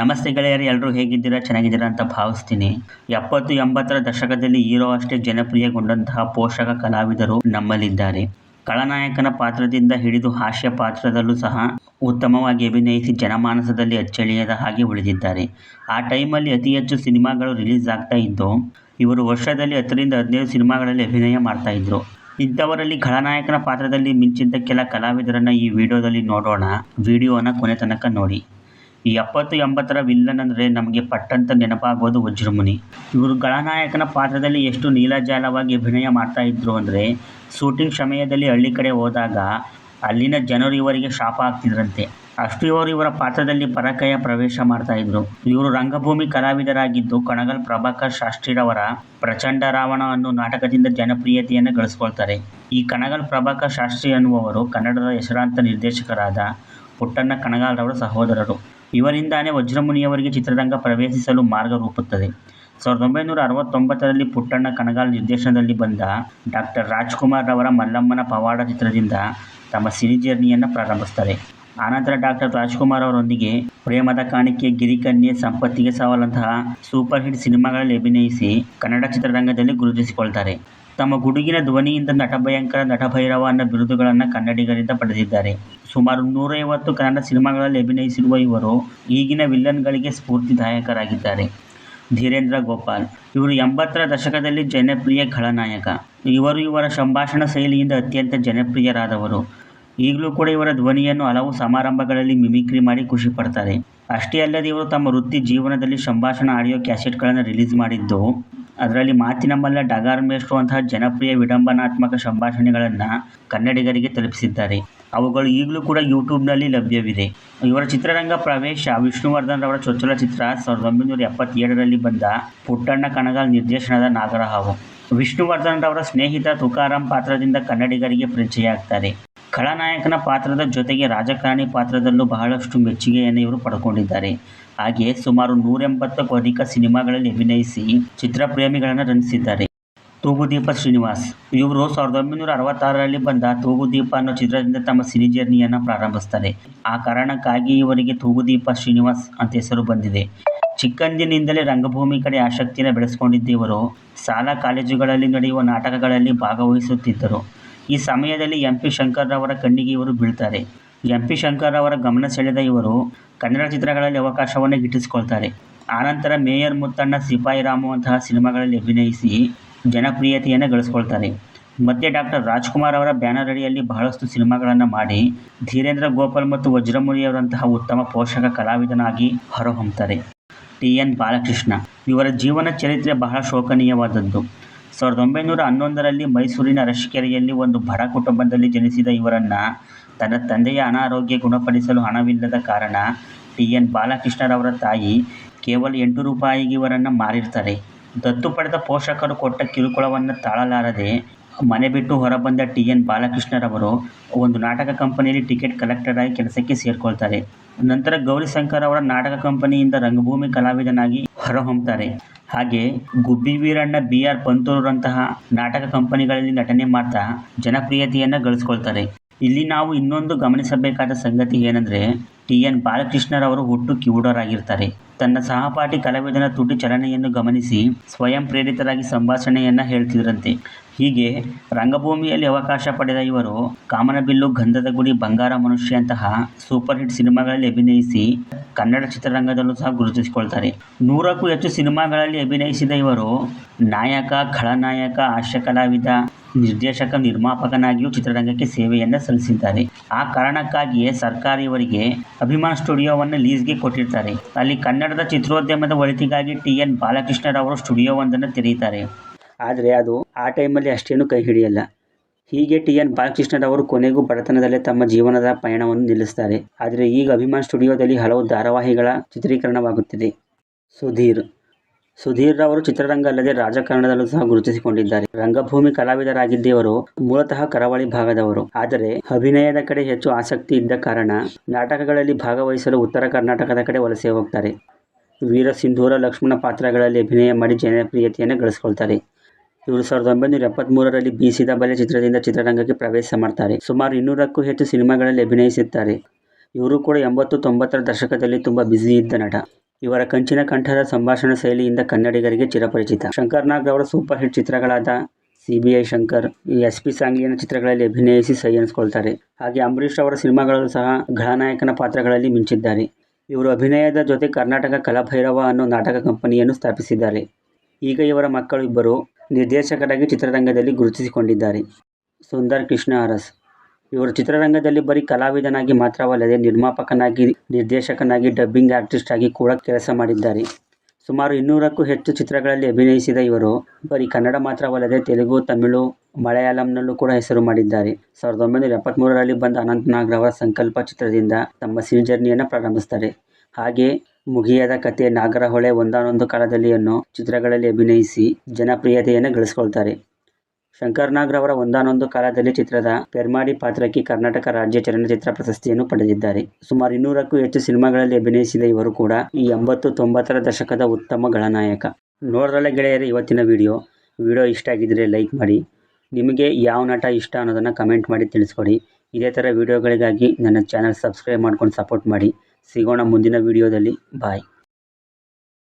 ನಮಸ್ತೆ ಗೆಳೆಯರು ಎಲ್ಲರೂ ಹೇಗಿದ್ದೀರಾ? ಚೆನ್ನಾಗಿದ್ದೀರಾ ಅಂತ ಭಾವಿಸ್ತೀನಿ. ಎಪ್ಪತ್ತು ಎಂಬತ್ತರ ದಶಕದಲ್ಲಿ ಹೀರೋ ಅಷ್ಟೇ ಜನಪ್ರಿಯಗೊಂಡಂತಹ ಪೋಷಕ ಕಲಾವಿದರು ನಮ್ಮಲ್ಲಿದ್ದಾರೆ. ಖಳನಾಯಕನ ಪಾತ್ರದಿಂದ ಹಿಡಿದು ಹಾಸ್ಯ ಪಾತ್ರದಲ್ಲೂ ಸಹ ಉತ್ತಮವಾಗಿ ಅಭಿನಯಿಸಿ ಜನಮಾನಸದಲ್ಲಿ ಅಚ್ಚಳಿಯದ ಹಾಗೆ ಉಳಿದಿದ್ದಾರೆ. ಆ ಟೈಮಲ್ಲಿ ಅತಿ ಹೆಚ್ಚು ಸಿನಿಮಾಗಳು ರಿಲೀಸ್ ಆಗ್ತಾ ಇದ್ದು, ಇವರು ವರ್ಷದಲ್ಲಿ ಹತ್ತರಿಂದ ಹದಿನೈದು ಸಿನಿಮಾಗಳಲ್ಲಿ ಅಭಿನಯ ಮಾಡ್ತಾ ಇದ್ರು. ಇಂಥವರಲ್ಲಿ ಖಳನಾಯಕನ ಪಾತ್ರದಲ್ಲಿ ಮಿಂಚಿದ್ದ ಕೆಲ ಕಲಾವಿದರನ್ನ ಈ ವಿಡಿಯೋದಲ್ಲಿ ನೋಡೋಣ. ವಿಡಿಯೋನ ಕೊನೆ ತನಕ ನೋಡಿ. ಈ ಎಪ್ಪತ್ತು ಎಂಬತ್ತರ ವಿಲ್ಲನ್ ಅಂದರೆ ನಮಗೆ ಪಟ್ಟಂತ ನೆನಪಾಗೋದು ವಜ್ರಮುನಿ. ಇವರು ಗಳನಾಯಕನ ಪಾತ್ರದಲ್ಲಿ ಎಷ್ಟು ನೀಲಜಾಲವಾಗಿ ಅಭಿನಯ ಮಾಡ್ತಾ ಇದ್ರು ಅಂದರೆ ಶೂಟಿಂಗ್ ಸಮಯದಲ್ಲಿ ಹಳ್ಳಿ ಕಡೆ ಹೋದಾಗ ಅಲ್ಲಿನ ಜನರು ಇವರಿಗೆ ಶಾಪ ಆಗ್ತಿದ್ರಂತೆ ಅಷ್ಟು ಇವರು ಇವರ ಪಾತ್ರದಲ್ಲಿ ಪರಕಯ ಪ್ರವೇಶ ಮಾಡ್ತಾ ಇದ್ರು. ಇವರು ರಂಗಭೂಮಿ ಕಲಾವಿದರಾಗಿದ್ದು ಕಣಗಲ್ ಪ್ರಭಾಕರ್ ಶಾಸ್ತ್ರಿರವರ ಪ್ರಚಂಡ ರಾವಣ ಅನ್ನೋ ನಾಟಕದಿಂದ ಜನಪ್ರಿಯತೆಯನ್ನು ಗಳಿಸ್ಕೊಳ್ತಾರೆ. ಈ ಕಣಗಲ್ ಪ್ರಭಾಕರ್ ಶಾಸ್ತ್ರಿ ಅನ್ನುವವರು ಕನ್ನಡದ ಹೆಸರಾಂತ ನಿರ್ದೇಶಕರಾದ ಪುಟ್ಟಣ್ಣ ಕಣಗಾಲರವರ ಸಹೋದರರು. ಇವರಿಂದಾನೇ ವಜ್ರಮುನಿಯವರಿಗೆ ಚಿತ್ರರಂಗ ಪ್ರವೇಶಿಸಲು ಮಾರ್ಗ ರೂಪುತ್ತದೆ. ಸಾವಿರದ ಒಂಬೈನೂರ ಅರವತ್ತೊಂಬತ್ತರಲ್ಲಿ ಪುಟ್ಟಣ್ಣ ಕಣಗಾಲ್ ನಿರ್ದೇಶನದಲ್ಲಿ ಬಂದ ಡಾಕ್ಟರ್ ರಾಜ್ಕುಮಾರ್ ರವರ ಮಲ್ಲಮ್ಮನ ಪವಾಡ ಚಿತ್ರದಿಂದ ತಮ್ಮ ಸಿನಿ ಜರ್ನಿಯನ್ನು ಪ್ರಾರಂಭಿಸ್ತಾರೆ ಆನಂತರ ಡಾಕ್ಟರ್ ರಾಜ್ಕುಮಾರ್ ಅವರೊಂದಿಗೆ ಪ್ರೇಮದ ಕಾಣಿಕೆ, ಗಿರಿಕನ್ಯೆ, ಸಂಪತ್ತಿಗೆ ಸವಾಲಂತಹ ಸೂಪರ್ ಹಿಟ್ ಸಿನಿಮಾಗಳಲ್ಲಿ ಅಭಿನಯಿಸಿ ಕನ್ನಡ ಚಿತ್ರರಂಗದಲ್ಲಿ ಗುರುತಿಸಿಕೊಳ್ತಾರೆ. ತಮ್ಮ ಗುಡುಗಿನ ಧ್ವನಿಯಿಂದ ನಟಭಯಂಕರ ನಟಭೈರವ ಅನ್ನೋ ಬಿರುದುಗಳನ್ನು ಕನ್ನಡಿಗರಿಂದ ಪಡೆದಿದ್ದಾರೆ. ಸುಮಾರು ನೂರೈವತ್ತು ಕನ್ನಡ ಸಿನಿಮಾಗಳಲ್ಲಿ ಅಭಿನಯಿಸಿರುವ ಇವರು ಈಗಿನ ವಿಲನ್ಗಳಿಗೆ ಸ್ಫೂರ್ತಿದಾಯಕರಾಗಿದ್ದಾರೆ. ಧೀರೇಂದ್ರ ಗೋಪಾಲ್, ಇವರು ಎಂಬತ್ತರ ದಶಕದಲ್ಲಿ ಜನಪ್ರಿಯ ಖಳನಾಯಕ. ಇವರು ಇವರ ಸಂಭಾಷಣಾ ಶೈಲಿಯಿಂದ ಅತ್ಯಂತ ಜನಪ್ರಿಯರಾದವರು. ಈಗಲೂ ಕೂಡ ಇವರ ಧ್ವನಿಯನ್ನು ಹಲವು ಸಮಾರಂಭಗಳಲ್ಲಿ ಮಿಮಿಕ್ರಿ ಮಾಡಿ ಖುಷಿ ಪಡ್ತಾರೆ. ಅಷ್ಟೇ ಅಲ್ಲದೆ ಇವರು ತಮ್ಮ ವೃತ್ತಿ ಜೀವನದಲ್ಲಿ ಸಂಭಾಷಣಾ ಆಡಿಯೋ ಕ್ಯಾಸೆಟ್ಗಳನ್ನು ರಿಲೀಸ್ ಮಾಡಿದ್ದು ಅದರಲ್ಲಿ ಮಾತಿನ ಮಲ್ಲ ಡಗಾರ್ ಮೇಷ್ಟ್ರು ಅಂತಹ ಜನಪ್ರಿಯ ವಿಡಂಬನಾತ್ಮಕ ಸಂಭಾಷಣೆಗಳನ್ನು ಕನ್ನಡಿಗರಿಗೆ ತಲುಪಿಸಿದ್ದಾರೆ. ಅವುಗಳು ಈಗಲೂ ಕೂಡ ಯೂಟ್ಯೂಬ್ನಲ್ಲಿ ಲಭ್ಯವಿದೆ. ಇವರ ಚಿತ್ರರಂಗ ಪ್ರವೇಶ ವಿಷ್ಣುವರ್ಧನ್ ರವರ ಚೊಚ್ಚಲ ಚಿತ್ರ ಸಾವಿರದ ಒಂಬೈನೂರ ಎಪ್ಪತ್ತೇಳರಲ್ಲಿ ಬಂದ ಪುಟ್ಟಣ್ಣ ಕಣಗಾಲ್ ನಿರ್ದೇಶನದ ನಾಗರಹಾವು. ವಿಷ್ಣುವರ್ಧನ್ ರವರ ಸ್ನೇಹಿತ ತುಕಾರಾಂ ಪಾತ್ರದಿಂದ ಕನ್ನಡಿಗರಿಗೆ ಪರಿಚಯ ಆಗ್ತಾರೆ. ಖಳನಾಯಕನ ಪಾತ್ರದ ಜೊತೆಗೆ ರಾಜಕಾರಣಿ ಪಾತ್ರದಲ್ಲೂ ಬಹಳಷ್ಟು ಮೆಚ್ಚುಗೆಯನ್ನು ಇವರು ಪಡ್ಕೊಂಡಿದ್ದಾರೆ. ಹಾಗೆಯೇ ಸುಮಾರು ನೂರೆಂಬತ್ತಕ್ಕೂ ಅಧಿಕ ಸಿನಿಮಾಗಳಲ್ಲಿ ಅಭಿನಯಿಸಿ ಚಿತ್ರಪ್ರೇಮಿಗಳನ್ನು ರಂಜಿಸಿದ್ದಾರೆ. ತೂಗುದೀಪ ಶ್ರೀನಿವಾಸ್, ಇವರು ಸಾವಿರದ ಒಂಬೈನೂರ ಅರವತ್ತಾರರಲ್ಲಿ ಬಂದ ತೂಗುದೀಪ ಅನ್ನೋ ಚಿತ್ರದಿಂದ ತಮ್ಮ ಸಿನಿ ಜರ್ನಿಯನ್ನು ಪ್ರಾರಂಭಿಸ್ತಾರೆ. ಆ ಕಾರಣಕ್ಕಾಗಿ ಇವರಿಗೆ ತೂಗುದೀಪ ಶ್ರೀನಿವಾಸ್ ಅಂತ ಹೆಸರು ಬಂದಿದೆ. ಚಿಕ್ಕಂದಿನಿಂದಲೇ ರಂಗಭೂಮಿ ಕಡೆ ಆಸಕ್ತಿಯನ್ನು ಬೆಳೆಸ್ಕೊಂಡಿದ್ದ ಇವರು, ಶಾಲಾ ಕಾಲೇಜುಗಳಲ್ಲಿ ನಡೆಯುವ ನಾಟಕಗಳಲ್ಲಿ ಭಾಗವಹಿಸುತ್ತಿದ್ದರು. ಈ ಸಮಯದಲ್ಲಿ ಎಂ ಪಿ ಶಂಕರ್ರವರ ಕಣ್ಣಿಗೆ ಇವರು ಬೀಳ್ತಾರೆ. ಎಂ ಪಿ ಶಂಕರ್ರವರ ಗಮನ ಸೆಳೆದ ಇವರು ಕನ್ನಡ ಚಿತ್ರಗಳಲ್ಲಿ ಅವಕಾಶವನ್ನು ಗಿಟ್ಟಿಸಿಕೊಳ್ತಾರೆ. ಆನಂತರ ಮೇಯರ್ ಮುತ್ತಣ್ಣ ಸಿಪಾಯಿ ರಾಮು ಅಂತಹ ಸಿನಿಮಾಗಳಲ್ಲಿ ಅಭಿನಯಿಸಿ ಜನಪ್ರಿಯತೆಯನ್ನು ಗಳಿಸ್ಕೊಳ್ತಾರೆ. ಮತ್ತೆ ಡಾಕ್ಟರ್ ರಾಜ್ಕುಮಾರ್ ಅವರ ಬ್ಯಾನರ್ ಅಡಿಯಲ್ಲಿ ಬಹಳಷ್ಟು ಸಿನಿಮಾಗಳನ್ನು ಮಾಡಿ ಧೀರೇಂದ್ರ ಗೋಪಾಲ್ ಮತ್ತು ವಜ್ರಮುನಿಯವರಂತಹ ಉತ್ತಮ ಪೋಷಕ ಕಲಾವಿದನಾಗಿ ಹೊರಹೊಮ್ಮುತ್ತಾರೆ ಟಿ. ಎನ್. ಬಾಲಕೃಷ್ಣ ಇವರ ಜೀವನ ಚರಿತ್ರೆ ಬಹಳ ಶೋಕನೀಯವಾದದ್ದು. ಸಾವಿರದ ಒಂಬೈನೂರ ಹನ್ನೊಂದರಲ್ಲಿ ಮೈಸೂರಿನ ಅರಶಿಕೆರೆಯಲ್ಲಿ ಒಂದು ಬಡ ಕುಟುಂಬದಲ್ಲಿ ಜನಿಸಿದ ಇವರನ್ನು ತನ್ನ ತಂದೆಯ ಅನಾರೋಗ್ಯ ಗುಣಪಡಿಸಲು ಹಣವಿಲ್ಲದ ಕಾರಣ ಟಿ. ಎನ್. ಬಾಲಕೃಷ್ಣರವರ ತಾಯಿ ಕೇವಲ ಎಂಟು ರೂಪಾಯಿಗೆ ಇವರನ್ನು ಮಾರಿರ್ತಾರೆ. ದತ್ತು ಪಡೆದ ಪೋಷಕರು ಕೊಟ್ಟ ಕಿರುಕುಳವನ್ನು ತಾಳಲಾರದೆ ಮನೆ ಬಿಟ್ಟು ಹೊರಬಂದ ಟಿ. ಎನ್. ಬಾಲಕೃಷ್ಣರವರು ಒಂದು ನಾಟಕ ಕಂಪನಿಯಲ್ಲಿ ಟಿಕೆಟ್ ಕಲೆಕ್ಟರ್ ಆಗಿ ಕೆಲಸಕ್ಕೆ ಸೇರಿಕೊಳ್ತಾರೆ. ನಂತರ ಗೌರಿಶಂಕರ್ ಅವರ ನಾಟಕ ಕಂಪನಿಯಿಂದ ರಂಗಭೂಮಿ ಕಲಾವಿದನಾಗಿ ಹೊರಹೊಮ್ಮುತ್ತಾರೆ ಹಾಗೆ ಗುಬ್ಬಿ ವೀರಣ್ಣ ಬಿ ಆರ್ ಪಂತೂರಂತಹ ನಾಟಕ ಕಂಪನಿಗಳಲ್ಲಿ ನಟನೆ ಮಾಡ್ತಾ ಜನಪ್ರಿಯತೆಯನ್ನ ಗಳಿಸ್ಕೊಳ್ತಾರೆ. ಇಲ್ಲಿ ನಾವು ಇನ್ನೊಂದು ಗಮನಿಸಬೇಕಾದ ಸಂಗತಿ ಏನಂದರೆ ಟಿ ಎನ್ ಬಾಲಕೃಷ್ಣರವರು ಹುಟ್ಟು ಕಿವುಡರಾಗಿರ್ತಾರೆ ತನ್ನ ಸಹಪಾಠಿ ಕಲಾವಿದನ ತುಟಿ ಚಲನೆಯನ್ನು ಗಮನಿಸಿ ಸ್ವಯಂ ಪ್ರೇರಿತರಾಗಿ ಸಂಭಾಷಣೆಯನ್ನು ಹೇಳ್ತಿದ್ರಂತೆ. ಹೀಗೆ ರಂಗಭೂಮಿಯಲ್ಲಿ ಅವಕಾಶ ಪಡೆದ ಇವರು ಕಾಮನಬಿಲ್ಲು ಗಂಧದ ಗುಡಿ ಬಂಗಾರ ಮನುಷ್ಯ ಅಂತಹ ಸೂಪರ್ ಹಿಟ್ ಸಿನಿಮಾಗಳಲ್ಲಿ ಅಭಿನಯಿಸಿ ಕನ್ನಡ ಚಿತ್ರರಂಗದಲ್ಲೂ ಸಹ ಗುರುತಿಸಿಕೊಳ್ತಾರೆ. ನೂರಕ್ಕೂ ಹೆಚ್ಚು ಸಿನಿಮಾಗಳಲ್ಲಿ ಅಭಿನಯಿಸಿದ ಇವರು ನಾಯಕ, ಖಳನಾಯಕ ಹಾಸ್ಯ ಕಲಾವಿದ ನಿರ್ದೇಶಕ, ನಿರ್ಮಾಪಕನಾಗಿಯೂ ಚಿತ್ರರಂಗಕ್ಕೆ ಸೇವೆಯನ್ನು ಸಲ್ಲಿಸಿದ್ದಾರೆ. ಆ ಕಾರಣಕ್ಕಾಗಿಯೇ ಸರ್ಕಾರ ಇವರಿಗೆ ಅಭಿಮಾನ್ ಸ್ಟುಡಿಯೋವನ್ನು ಲೀಸ್ಗೆ ಕೊಟ್ಟಿರ್ತಾರೆ. ಅಲ್ಲಿ ಕನ್ನಡದ ಚಿತ್ರೋದ್ಯಮದ ಒಳಿತಿಗಾಗಿ ಟಿ ಎನ್ ಬಾಲಕೃಷ್ಣರವರು ಸ್ಟುಡಿಯೋವೊಂದನ್ನು ತೆರೆಯುತ್ತಾರೆ. ಆದರೆ ಅದು ಆ ಟೈಮಲ್ಲಿ ಅಷ್ಟೇನು ಕೈ ಹಿಡಿಯಲ್ಲ. ಹೀಗೆ ಟಿ ಎನ್ ಬಾಲಕೃಷ್ಣರವರು ಕೊನೆಗೂ ಬಡತನದಲ್ಲೇ ತಮ್ಮ ಜೀವನದ ಪಯಣವನ್ನು ನಿಲ್ಲಿಸ್ತಾರೆ. ಆದರೆ ಈಗ ಅಭಿಮಾನ್ ಸ್ಟುಡಿಯೋದಲ್ಲಿ ಹಲವು ಧಾರಾವಾಹಿಗಳ ಚಿತ್ರೀಕರಣವಾಗುತ್ತಿದೆ. ಸುಧೀರ್ ಸುಧೀರ್ ರವರು ಚಿತ್ರರಂಗ ಅಲ್ಲದೆ ರಾಜಕಾರಣದಲ್ಲೂ ಸಹ ಗುರುತಿಸಿಕೊಂಡಿದ್ದಾರೆ. ರಂಗಭೂಮಿ ಕಲಾವಿದರಾಗಿದ್ದವರು ಮೂಲತಃ ಕರಾವಳಿ ಭಾಗದವರು. ಆದರೆ ಅಭಿನಯದ ಕಡೆ ಹೆಚ್ಚು ಆಸಕ್ತಿ ಇದ್ದ ಕಾರಣ ನಾಟಕಗಳಲ್ಲಿ ಭಾಗವಹಿಸಲು ಉತ್ತರ ಕರ್ನಾಟಕದ ಕಡೆ ವಲಸೆ ಹೋಗ್ತಾರೆ. ವೀರ ಸಿಂಧೂರ ಲಕ್ಷ್ಮಣ ಪಾತ್ರಗಳಲ್ಲಿ ಅಭಿನಯ ಮಾಡಿ ಜನಪ್ರಿಯತೆಯನ್ನು ಗಳಿಸಿಕೊಳ್ತಾರೆ. ಇವರು ಸಾವಿರದ ಒಂಬೈನೂರ ಎಪ್ಪತ್ತ್ಮೂರರಲ್ಲಿ ಬೀಸಿದ ಬಲೆ ಚಿತ್ರದಿಂದ ಚಿತ್ರರಂಗಕ್ಕೆ ಪ್ರವೇಶ ಮಾಡ್ತಾರೆ. ಸುಮಾರು ಇನ್ನೂರಕ್ಕೂ ಹೆಚ್ಚು ಸಿನಿಮಾಗಳಲ್ಲಿ ಅಭಿನಯಿಸುತ್ತಾರೆ ಇವರು ಕೂಡ ಎಂಬತ್ತು ತೊಂಬತ್ತರ ದಶಕದಲ್ಲಿ ತುಂಬ ಬ್ಯುಸಿ ಇದ್ದ ನಟ. ಇವರ ಕಂಚಿನ ಕಂಠದ ಸಂಭಾಷಣಾ ಶೈಲಿಯಿಂದ ಕನ್ನಡಿಗರಿಗೆ ಚಿರಪರಿಚಿತ. ಶಂಕರ್ ನಾಗ್ ಅವರ super hit ಚಿತ್ರಗಳಾದ C B I Shankar, S P ಸಾಂಗ್ಲಿಯನ ಚಿತ್ರಗಳಲ್ಲಿ ಅಭಿನಯಿಸಿ ಸೈ ಎನಿಸ್ಕೊಳ್ತಾರೆ. ಹಾಗೆ ಅಂಬರೀಷ್ ಅವರ ಸಿನಿಮಾಗಳಲ್ಲೂ ಸಹ ಖಳನಾಯಕನ ಪಾತ್ರಗಳಲ್ಲಿ ಮಿಂಚಿದ್ದಾರೆ. ಇವರು ಅಭಿನಯದ ಜೊತೆ ಕರ್ನಾಟಕ ಕಲಾಭೈರವ ಅನ್ನೋ ನಾಟಕ ಕಂಪನಿಯನ್ನು ಸ್ಥಾಪಿಸಿದ್ದಾರೆ. ಈಗ ಇವರ ಮಕ್ಕಳು ಇಬ್ಬರು ನಿರ್ದೇಶಕರಾಗಿ ಚಿತ್ರರಂಗದಲ್ಲಿ ಗುರುತಿಸಿಕೊಂಡಿದ್ದಾರೆ. ಸುಂದರ್ ಕೃಷ್ಣ ಅರಸ್. ಇವರು ಚಿತ್ರರಂಗದಲ್ಲಿ ಬರೀ ಕಲಾವಿದನಾಗಿ ಮಾತ್ರವಲ್ಲದೆ ನಿರ್ಮಾಪಕನಾಗಿ, ನಿರ್ದೇಶಕನಾಗಿ ಡಬ್ಬಿಂಗ್ ಆರ್ಟಿಸ್ಟ್ ಆಗಿ ಕೂಡ ಕೆಲಸ ಮಾಡಿದ್ದಾರೆ. ಸುಮಾರು ಇನ್ನೂರಕ್ಕೂ ಹೆಚ್ಚು ಚಿತ್ರಗಳಲ್ಲಿ ಅಭಿನಯಿಸಿದ ಇವರು ಬರೀ ಕನ್ನಡ ಮಾತ್ರವಲ್ಲದೆ ತೆಲುಗು, ತಮಿಳು, ಮಲಯಾಳಂನಲ್ಲೂ ಕೂಡ ಹೆಸರು ಮಾಡಿದ್ದಾರೆ. ಸಾವಿರದ ಒಂಬೈನೂರ ಎಪ್ಪತ್ತ್ಮೂರರಲ್ಲಿ ಬಂದ ಅನಂತನಾಗ್ರ ಅವರ ಸಂಕಲ್ಪ ಚಿತ್ರದಿಂದ ತಮ್ಮ ಸಿನಿ ಜರ್ನಿಯನ್ನು ಪ್ರಾರಂಭಿಸ್ತಾರೆ. ಹಾಗೆ ಮುಗಿಯದ ಕತೆ ನಾಗರಹೊಳೆ ಒಂದಾನೊಂದು ಕಾಲದಲ್ಲಿಯನ್ನು ಚಿತ್ರಗಳಲ್ಲಿ ಅಭಿನಯಿಸಿ ಜನಪ್ರಿಯತೆಯನ್ನು ಗಳಿಸ್ಕೊಳ್ತಾರೆ. ಶಂಕರ್ ನಾಗ್ ರವರ ಒಂದಾನೊಂದು ಕಾಲದಲ್ಲಿ ಚಿತ್ರದ ಪೆರ್ಮಾಡಿ ಪಾತ್ರಕ್ಕೆ ಕರ್ನಾಟಕ ರಾಜ್ಯ ಚಲನಚಿತ್ರ ಪ್ರಶಸ್ತಿಯನ್ನು ಪಡೆದಿದ್ದಾರೆ. ಸುಮಾರು ಇನ್ನೂರಕ್ಕೂ ಹೆಚ್ಚು ಸಿನಿಮಾಗಳಲ್ಲಿ ಅಭಿನಯಿಸಿದ ಇವರು ಕೂಡ ಈ ಎಂಬತ್ತು ತೊಂಬತ್ತರ ದಶಕದ ಉತ್ತಮ ಗಳನಾಯಕ ನೋಡ್ರಲ್ಲ ಗೆಳೆಯರೇ, ಇವತ್ತಿನ ವಿಡಿಯೋ. ವಿಡಿಯೋ ಇಷ್ಟ ಆಗಿದ್ದರೆ ಲೈಕ್ ಮಾಡಿ. ನಿಮಗೆ ಯಾವ ನಟ ಇಷ್ಟ ಅನ್ನೋದನ್ನು ಕಮೆಂಟ್ ಮಾಡಿ ತಿಳಿಸ್ಕೊಡಿ. ಇದೇ ಥರ ವಿಡಿಯೋಗಳಿಗಾಗಿ ನನ್ನ ಚಾನಲ್ ಸಬ್ಸ್ಕ್ರೈಬ್ ಮಾಡ್ಕೊಂಡು ಸಪೋರ್ಟ್ ಮಾಡಿ. ಸಿಗೋಣ ಮುಂದಿನ ವಿಡಿಯೋದಲ್ಲಿ. ಬಾಯ್.